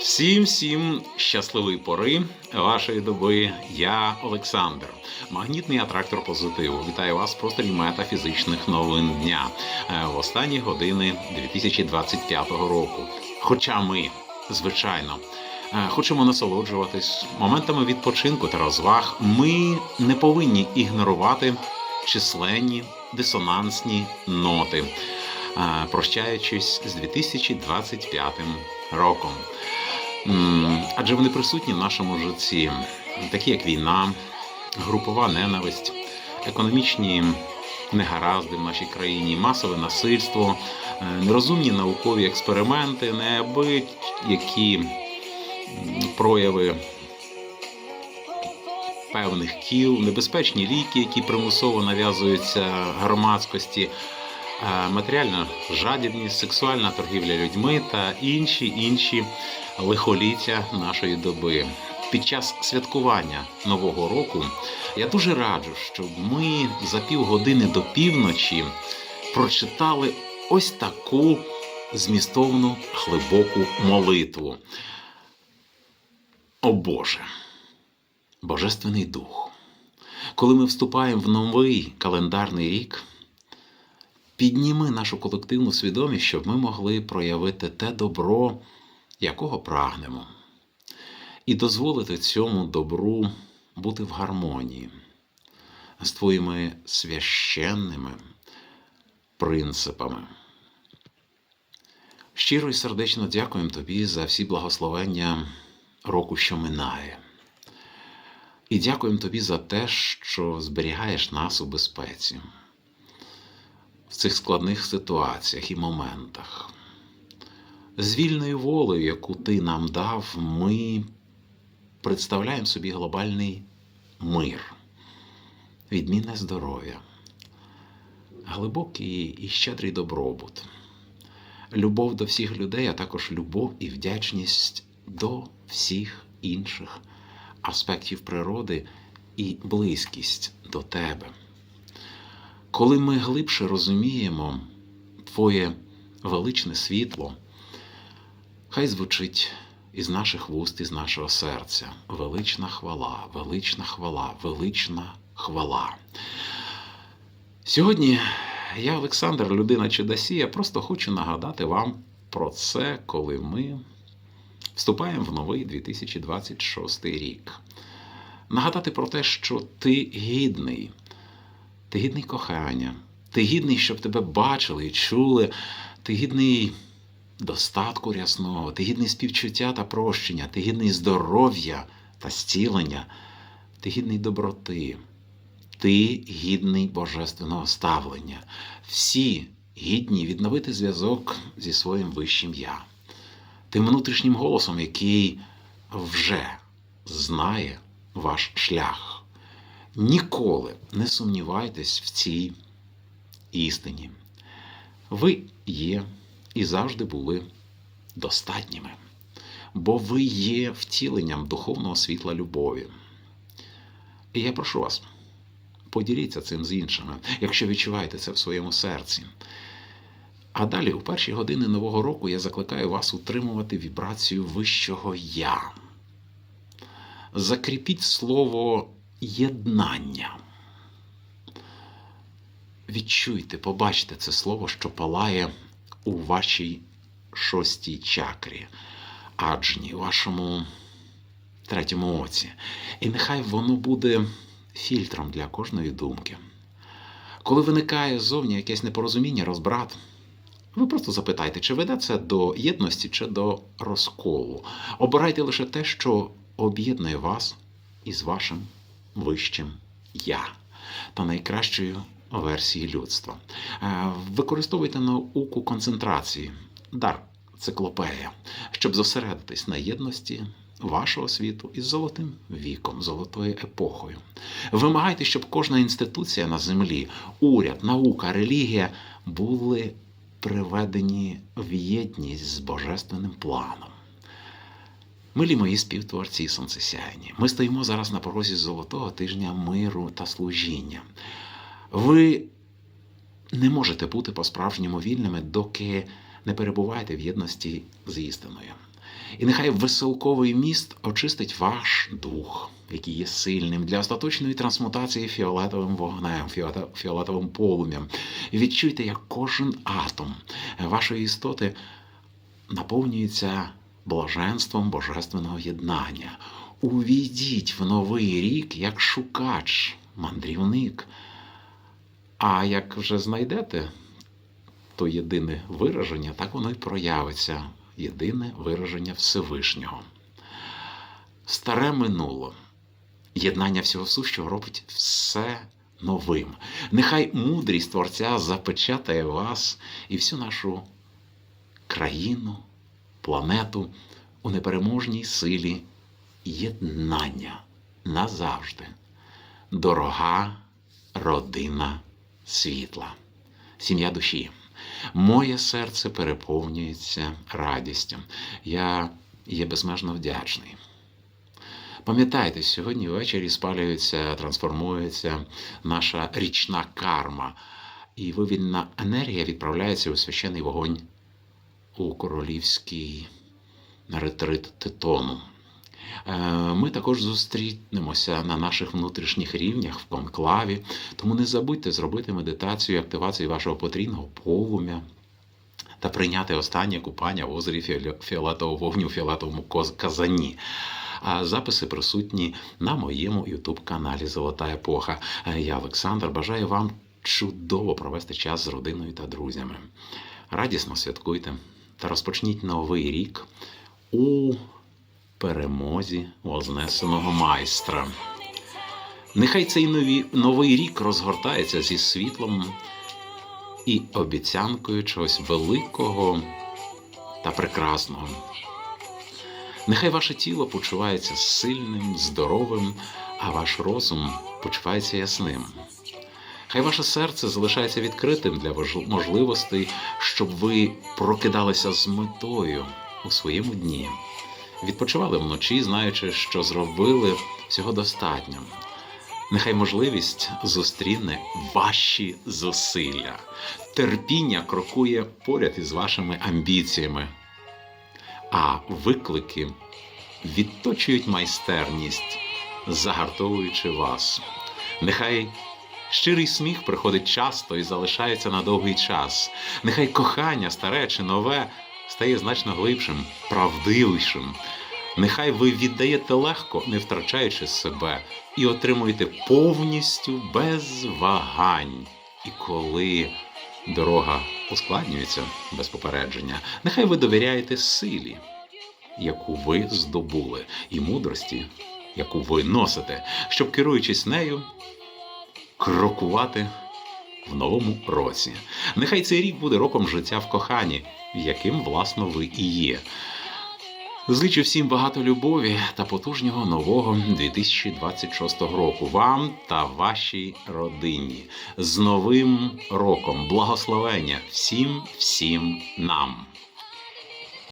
Всім всім щасливої пори вашої доби. Я Олександр, магнітний атрактор позитиву. Вітаю вас в просторі метафізичних новин дня е, в останні години 2025 року. Хоча ми, звичайно, е, хочемо насолоджуватись моментами відпочинку та розваг, ми не повинні ігнорувати численні дисонансні ноти, е, прощаючись з 2025 роком. Адже вони присутні в нашому житті, такі як війна, групова ненависть, економічні негаразди в нашій країні, масове насильство, е, нерозумні наукові експерименти, неабиякі прояви певних кіл, небезпечні ліки, які примусово нав'язуються громадськості, матеріальна жадібність, сексуальна торгівля людьми та інші інші лихоліття нашої доби. Під час святкування Нового року я дуже раджу, щоб ми за півгодини до півночі прочитали ось таку змістовну глибоку молитву. О Боже, Божественний Дух, коли ми вступаємо в новий календарний рік, підніми нашу колективну свідомість, щоб ми могли проявити те добро, якого прагнемо, і дозволити цьому добру бути в гармонії з твоїми священними принципами. Щиро і сердечно дякуємо тобі за всі благословення року, що минає. І дякуємо тобі за те, що зберігаєш нас у безпеці в цих складних ситуаціях і моментах. З вільною волею, яку ти нам дав, ми представляємо собі глобальний мир, відмінне здоров'я, глибокий і щедрий добробут, любов до всіх людей, а також любов і вдячність до всіх інших аспектів природи і близькість до тебе. Коли ми глибше розуміємо Твоє величне світло, хай звучить із наших вуст, із нашого серця. Велична хвала, велична хвала, велична хвала. Сьогодні я, Олександр, людина Чудосія, просто хочу нагадати вам про це, коли ми вступаємо в новий 2026 рік. Нагадати про те, що ти гідний, ти гідний кохання, ти гідний, щоб тебе бачили і чули, ти гідний достатку рясного, ти гідний співчуття та прощення, ти гідний здоров'я та зцілення, ти гідний доброти, ти гідний божественного ставлення. Всі гідні відновити зв'язок зі своїм вищим я, тим внутрішнім голосом, який вже знає ваш шлях. Ніколи не сумнівайтесь в цій істині. Ви є і завжди були достатніми, бо ви є втіленням духовного світла любові. І я прошу вас, поділіться цим з іншими, якщо відчуваєте це в своєму серці. А далі, у перші години Нового року, я закликаю вас утримувати вібрацію вищого Я. Закріпіть слово єднання. Відчуйте, побачте це слово, що палає у вашій шостій чакрі, аджні, вашому третьому оці. І нехай воно буде фільтром для кожної думки. Коли виникає зовні якесь непорозуміння, розбрат, ви просто запитайте, чи веде це до єдності, чи до розколу. Обирайте лише те, що об'єднує вас із вашим вищим я та найкращою версією людства. Е, Використовуйте науку концентрації, дар циклопея, щоб зосередитись на єдності вашого світу із золотим віком, золотою епохою. Вимагайте, щоб кожна інституція на землі, уряд, наука, релігія були приведені в єдність з божественним планом. Милі мої співтворці і сонцесяйні, ми стоїмо зараз на порозі золотого тижня миру та служіння. Ви не можете бути по-справжньому вільними, доки не перебуваєте в єдності з істиною. І нехай веселковий міст очистить ваш дух, який є сильним для остаточної трансмутації фіолетовим вогнем, фіолетовим полум'ям. Відчуйте, як кожен атом вашої істоти наповнюється блаженством божественного єднання. Увійдіть в новий рік як шукач, мандрівник. А як вже знайдете то єдине вираження, так воно й проявиться. Єдине вираження Всевишнього. Старе минуло. Єднання всього сущого робить все новим. Нехай мудрість Творця запечатає вас і всю нашу країну, планету у непереможній силі єднання назавжди. Дорога родина світла, сім'я душі. Моє серце переповнюється радістю. Я є безмежно вдячний. Пам'ятайте, сьогодні ввечері спалюється, трансформується наша річна карма, і вивільна енергія відправляється у священний вогонь у королівський ретрит Титону. Е, Ми також зустрінемося на наших внутрішніх рівнях в конклаві, тому не забудьте зробити медитацію і активацію вашого потрійного полум'я та прийняти останнє купання в озері фіоле- фіолетового вогню в фіолетовому казані. А записи присутні на моєму ютуб-каналі Золота епоха. Е, Я Олександр. Бажаю вам чудово провести час з родиною та друзями. Радісно святкуйте та розпочніть новий рік у перемозі вознесеного майстра. Нехай цей нові, новий рік розгортається зі світлом і обіцянкою чогось великого та прекрасного. Нехай ваше тіло почувається сильним, здоровим, а ваш розум почувається ясним. Хай ваше серце залишається відкритим для можливостей, щоб ви прокидалися з метою у своєму дні. Відпочивали вночі, знаючи, що зробили всього достатньо. Нехай можливість зустріне ваші зусилля. Терпіння крокує поряд із вашими амбіціями, а виклики відточують майстерність, загартовуючи вас. Нехай щирий сміх приходить часто і залишається на довгий час. Нехай кохання, старе чи нове, стає значно глибшим, правдивішим. Нехай ви віддаєте легко, не втрачаючи себе, і отримуєте повністю без вагань. І коли дорога ускладнюється без попередження, нехай ви довіряєте силі, яку ви здобули, і мудрості, яку ви носите, щоб керуючись нею, крокувати в новому році. Нехай цей рік буде роком життя в коханні, яким, власно, ви і є. Зичу всім багато любові та потужнього нового 2026 року вам та вашій родині. З Новим роком благословення всім, всім нам.